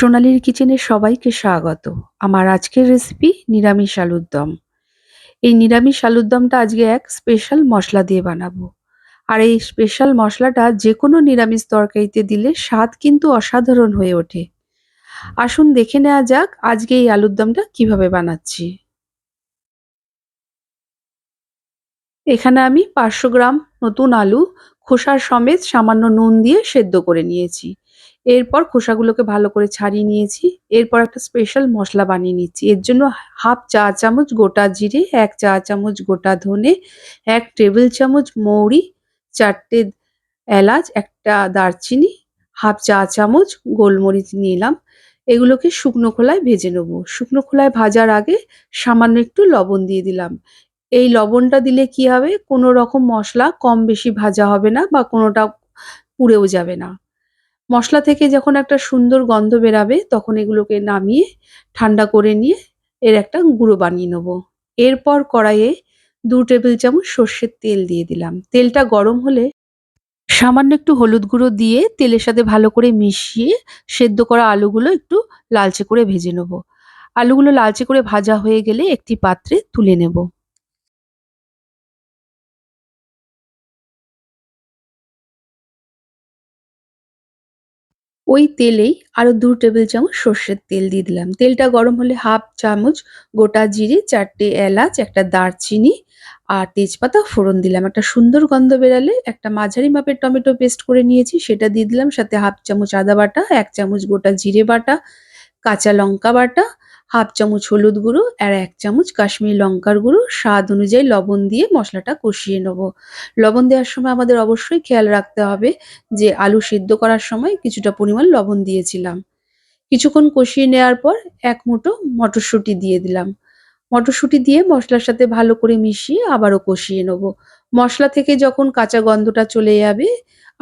সোনালির কিচেনে সবাইকে স্বাগত। আমার আজকের রেসিপি নিরামিষ আলুর দম। এই নিরামিষ আলুর দমটা আজকে এক স্পেশাল মশলা দিয়ে বানাবো। আর এই স্পেশাল মশলাটা যে কোনো নিরামিষ তরকারিতে দিলে স্বাদ কিন্তু অসাধারণ হয়ে ওঠে। আসুন দেখে নেওয়া যাক আজকে এই আলুর দমটা কীভাবে বানাচ্ছি। এখানে আমি পাঁচশো গ্রাম নতুন আলু, খোসার সমেত সামান্য নুন দিয়ে সেদ্ধ করে নিয়েছি। এরপর খোসাগুলোকে ভালো করে ছাড়িয়ে নিয়েছি। এরপর একটা স্পেশাল মশলা বানিয়ে নিচ্ছি। এর জন্য হাফ চা চামচ গোটা জিরে, এক চা চামচ গোটা ধনে, এক টেবিল চামচ মৌরি, চারটে এলাচ, একটা দারচিনি হাফ চা চামচ গোলমরিচ নিলাম। এগুলোকে শুকনো খোলায় ভেজে নেব। শুকনো খোলায় ভাজার আগে সামান্য একটু লবণ দিয়ে দিলাম। এই লবণটা দিলে কি হবে? কোনো রকম মশলা কম বেশি ভাজা হবে না বা কোনোটা পুড়েও যাবে না। মশলা থেকে যখন একটা সুন্দর গন্ধ বেরাবে, তখন এগুলোকে নামিয়ে, ঠান্ডা করে নিয়ে এর একটা গুঁড়ো বানিয়ে নেব। এরপর কড়াইয়ে দু টেবিল চামচ সর্ষের তেল দিয়ে দিলাম। তেলটা গরম হলে সামান্য একটু হলুদ গুঁড়ো দিয়ে তেলের সাথে ভালো করে মিশিয়ে সেদ্ধ করা আলুগুলো একটু লালচে করে ভেজে নেব। আলুগুলো লালচে করে ভাজা হয়ে গেলে একটি পাত্রে তুলে নেব। ওই তেলেই আরও দু টেবিল চামচ সর্ষের তেল দিয়ে দিলাম। তেলটা গরম হলে হাফ চামচ গোটা জিরে, চারটে এলাচ, একটা দারচিনি আর তেজপাতা ফোড়ন দিলাম। একটা সুন্দর গন্ধ বেরালে একটা মাঝারি মাপের টমেটো পেস্ট করে নিয়েছি, সেটা দিয়ে দিলাম। সাথে হাফ চামচ আদা বাটা, এক চামচ গোটা জিরে বাটা, কাঁচা লঙ্কা বাটা হাফ চামচ হলুদ গুঁড়ো আর এক চামচ কাশ্মীরি লঙ্কার গুঁড়ো। স্বাদ অনুযায়ী লবণ দিয়ে মশলাটা কষিয়ে নেব। লবণ দেওয়ার সময় আমাদের অবশ্যই খেয়াল রাখতে হবে যে আলু সিদ্ধ করার সময় কিছুটা পরিমাণ লবণ দিয়েছিলাম। কিছুক্ষণ কষিয়ে নেওয়ার পর এক মুঠো মটরশুঁটি দিয়ে দিলাম। মটরশুঁটি দিয়ে মশলার সাথে ভালো করে মিশিয়ে আবারও কষিয়ে নেব। মশলা থেকে যখন কাঁচা গন্ধটা চলে যাবে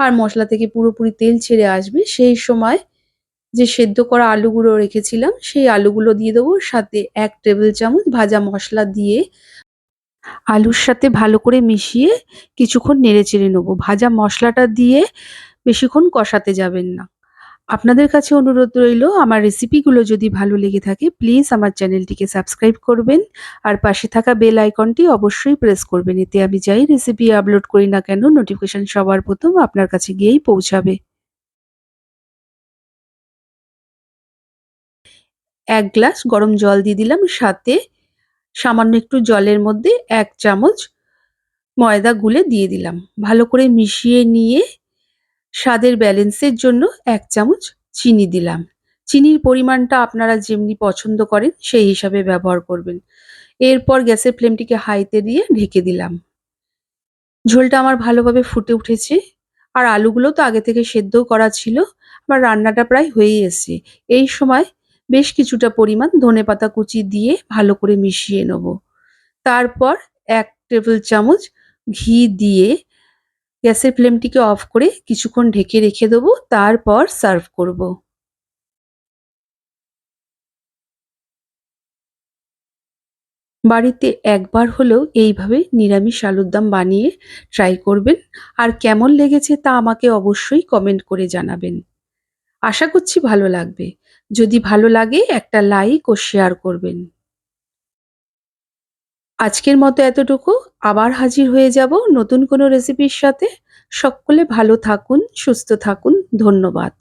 আর মশলা থেকে পুরোপুরি তেল ছেড়ে আসবে, সেই সময় যে সেদ্ধ করা আলুগুলো রেখেছিলাম, সেই আলুগুলো দিয়ে দেবো। সাথে এক টেবিল চামচ ভাজা মশলা দিয়ে আলুর সাথে ভালো করে মিশিয়ে কিছুক্ষণ নেড়ে চেড়ে নেব। ভাজা মশলাটা দিয়ে বেশিক্ষণ কষাতে যাবেন না। আপনাদের কাছে অনুরোধ রইল, আমার রেসিপিগুলো যদি ভালো লেগে থাকে, প্লিজ আমার চ্যানেলটিকে সাবস্ক্রাইব করবেন। আর পাশে থাকা বেল আইকনটি অবশ্যই প্রেস করবেন। এতে আমি যাই রেসিপি আপলোড করি না কেন, নোটিফিকেশান সবার প্রথম আপনার কাছে গিয়েই পৌঁছাবে। এক গ্লাস গরম জল দিয়ে দিলাম, সাথে সামান্য একটু জলের মধ্যে এক চামচ ময়দা গুলে দিয়ে দিলাম। ভালো করে মিশিয়ে নিয়ে স্বাদের ব্যালেন্সের জন্য এক চামচ চিনি দিলাম। চিনির পরিমাণটা আপনারা যেমনি পছন্দ করেন, সেই হিসাবে ব্যবহার করবেন। এরপর গ্যাসের ফ্লেমটিকে হাইতে দিয়ে ঢেকে দিলাম। ঝোলটা আমার ভালোভাবে ফুটে উঠেছে। আর আলুগুলো তো আগে থেকে সেদ্ধও করা ছিল, আমার রান্নাটা প্রায় হয়েই এসছে। এই সময় বেশ কিছুটা পরিমাণ ধনে পাতা কুচি দিয়ে ভালো করে মিশিয়ে নেব। তারপর এক টেবিল চামচ ঘি দিয়ে গ্যাসের ফ্লেমটিকে অফ করে কিছুক্ষণ ঢেকে রেখে দেবো, তারপর সার্ভ করব। বাড়িতে একবার হলেও এইভাবে নিরামিষ আলুর দম বানিয়ে ট্রাই করবেন। আর কেমন লেগেছে তা আমাকে অবশ্যই কমেন্ট করে জানাবেন। আশা করছি ভালো লাগবে। যদি ভালো লাগে, একটা লাইক ও শেয়ার করবেন। আজকের মতো এতটুকু। আবার হাজির হয়ে যাব নতুন কোনো রেসিপির সাথে। সকলে ভালো থাকুন, সুস্থ থাকুন। ধন্যবাদ।